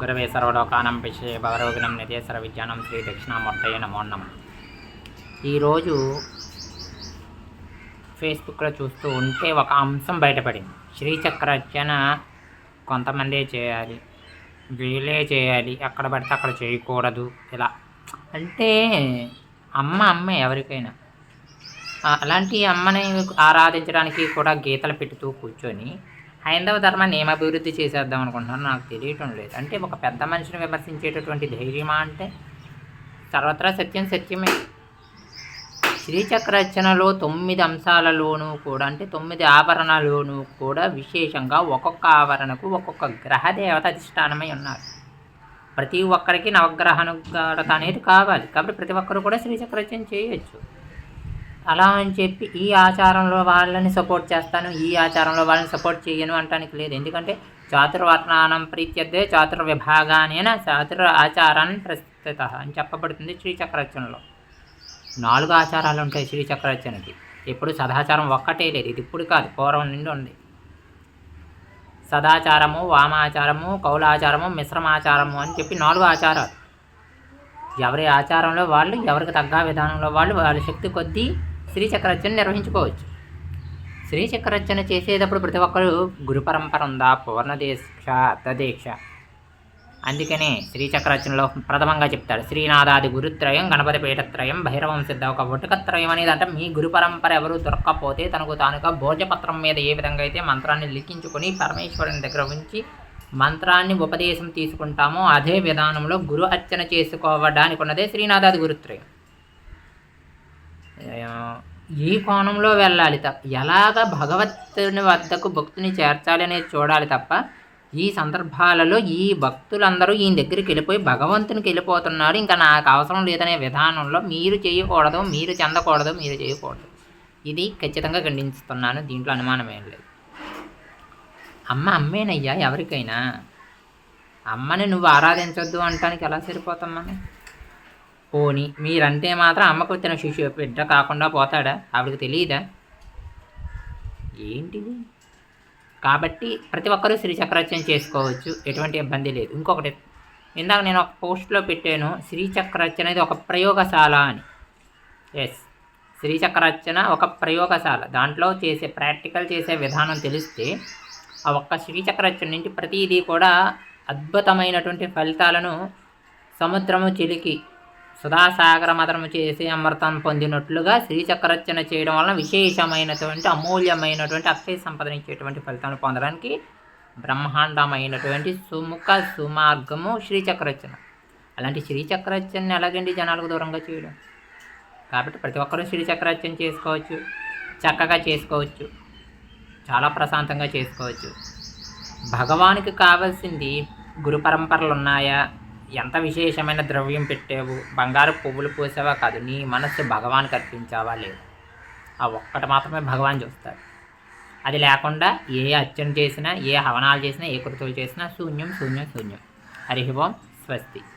గురవే సర్వలోకానం పిషే భవరోగిణం నిధేశ్వర విజ్ఞానం శ్రీ దక్షిణామూర్తయ్య నమో నమ. ఈరోజు ఫేస్బుక్లో చూస్తూ ఉంటే ఒక అంశం బయటపడింది. శ్రీచక్రార్చన కొంతమందే చేయాలి వీళ్ళే చేయాలి ఎక్కడ పడితే అక్కడ చేయకూడదు ఇలా. అంటే అమ్మ అమ్మ ఎవరికైనా. అలాంటి అమ్మని ఆరాధించడానికి కూడా గీతలు పెట్టుతూ కూర్చొని హైందవ ధర్మాన్ని ఏమభివృద్ధి అభివృద్ధి చేసేద్దాం అనుకుంటున్నాను. నాకు తెలియటం లేదు. అంటే ఒక పెద్ద మనిషిని విమర్శించేటటువంటి ధైర్యమా అంటే సర్వత్రా సత్యం సత్యమే. శ్రీచక్రరచనలో తొమ్మిది అంశాలలోనూ కూడా అంటే తొమ్మిది ఆభరణలోనూ కూడా విశేషంగా ఒక్కొక్క ఆవరణకు ఒక్కొక్క గ్రహ దేవత అధిష్టానమై ఉన్నారు. ప్రతి ఒక్కరికి నవగ్రహానుగ్రత అనేది కావాలి. కాబట్టి ప్రతి ఒక్కరు కూడా శ్రీచక్రరచన చేయొచ్చు. అలా అని చెప్పి ఈ ఆచారంలో వాళ్ళని సపోర్ట్ చేస్తాను ఈ ఆచారంలో వాళ్ళని సపోర్ట్ చేయను అంటానికి లేదు. ఎందుకంటే చాతుర్వర్ణానం ప్రీత్యర్థే చాతుర్ విభాగానేన చాతుర్ ఆచారాన్ని ప్రస్తుత అని చెప్పబడుతుంది శ్రీచక్రరచనలో. నాలుగు ఆచారాలు ఉంటాయి శ్రీచక్రరచనకి. ఇప్పుడు సదాచారం ఒక్కటే లేదు. ఇది ఇప్పుడు కాదు పూర్వం నుండి ఉంది. సదాచారము వామాచారము కౌలాచారము మిశ్రమాచారము అని చెప్పి నాలుగు ఆచారాలు. ఎవరి ఆచారంలో వాళ్ళు ఎవరికి తగ్గ విధానంలో వాళ్ళు వాళ్ళ శక్తి కొద్దీ శ్రీచక్రరచన నిర్వహించుకోవచ్చు. శ్రీచక్రరచన చేసేటప్పుడు ప్రతి ఒక్కరు గురు పరంపర ఉందా? పూర్ణదీక్ష అర్ధదీక్ష. అందుకనే శ్రీచక్రరచనలో ప్రథమంగా చెప్తాడు శ్రీనాథాది గురుత్రయం గణపతి పీఠత్రయం భైరవం సిద్ధ ఒక ఒటకత్రయం అనేది అంటే మీ గురు పరంపర ఎవరు దొరక్కపోతే తనకు తానుగా భోజపత్రం మీద ఏ విధంగా అయితే మంత్రాన్ని లిఖించుకొని పరమేశ్వరుని దగ్గర ఉంచి మంత్రాన్ని ఉపదేశం తీసుకుంటామో అదే విధానంలో గురు అర్చన చేసుకోవడానికి ఉన్నదే శ్రీనాథాది గురుత్రయం. ఈ కోణంలో వెళ్ళాలి తప్ప ఎలాగ భగవత్తుని వద్దకు భక్తుని చేర్చాలి అనేది చూడాలి తప్ప ఈ సందర్భాలలో ఈ భక్తులందరూ ఈయన దగ్గరికి వెళ్ళిపోయి భగవంతునికి వెళ్ళిపోతున్నారు. ఇంకా నాకు అవసరం లేదనే విధానంలో మీరు చేయకూడదు మీరు చెందకూడదు మీరు చేయకూడదు. ఇది ఖచ్చితంగా ఖండిస్తున్నాను దీంట్లో అనుమానం ఏం లేదు. అమ్మ అమ్మేనయ్యా ఎవరికైనా. అమ్మని నువ్వు ఆరాధించొద్దు అంటానికి ఎలా సరిపోతాం పోని. మీరంటే మాత్రం అమ్మకు వచ్చిన శిశు బిడ్డ కాకుండా పోతాడా? ఆవిడకి తెలియదా ఏంటిది? కాబట్టి ప్రతి ఒక్కరూ శ్రీచక్రరచన చేసుకోవచ్చు. ఎటువంటి ఇబ్బంది లేదు. ఇంకొకటి ఇందాక నేను ఒక పోస్ట్లో పెట్టాను శ్రీచక్రరచన అనేది ఒక ప్రయోగశాల అని. ఎస్ శ్రీచక్రరచన ఒక ప్రయోగశాల. దాంట్లో చేసే ప్రాక్టికల్ చేసే విధానం తెలిస్తే ఆ ఒక్క శ్రీచక్రరచన నుంచి ప్రతిదీ కూడా అద్భుతమైనటువంటి ఫలితాలను సముద్రము చిలికి సుధాసాగర మదనము చేసి అమృతం పొందినట్లుగా శ్రీచక్రరచన చేయడం వలన విశేషమైనటువంటి అమూల్యమైనటువంటి అక్షయ సంపదనిచ్చేటువంటి ఫలితాన్ని పొందడానికి బ్రహ్మాండమైనటువంటి సుముఖ సుమార్గము శ్రీచక్రరచన. అలాంటి శ్రీచక్రరచనని ఎలాగండి జనాలకు దూరంగా చేయడం? కాబట్టి ప్రతి ఒక్కరూ శ్రీచక్రరచన చేసుకోవచ్చు చక్కగా చేసుకోవచ్చు చాలా ప్రశాంతంగా చేసుకోవచ్చు. భగవానికి కావాల్సింది గురు పరంపరలు ఉన్నాయా? ఎంత విశేషమైన ద్రవ్యం పెట్టావు? బంగారు పువ్వులు పూసావా కాదు నీ మనస్సు భగవాన్ అర్పించావా లేదు. ఆ ఒక్కటి మాత్రమే భగవాన్ చూస్తాడు. అది లేకుండా ఏ అర్చన చేసినా ఏ హవనాలు చేసినా ఏ కృతులు చేసినా శూన్యం శూన్యం శూన్యం. హరి ఓం స్వస్తి.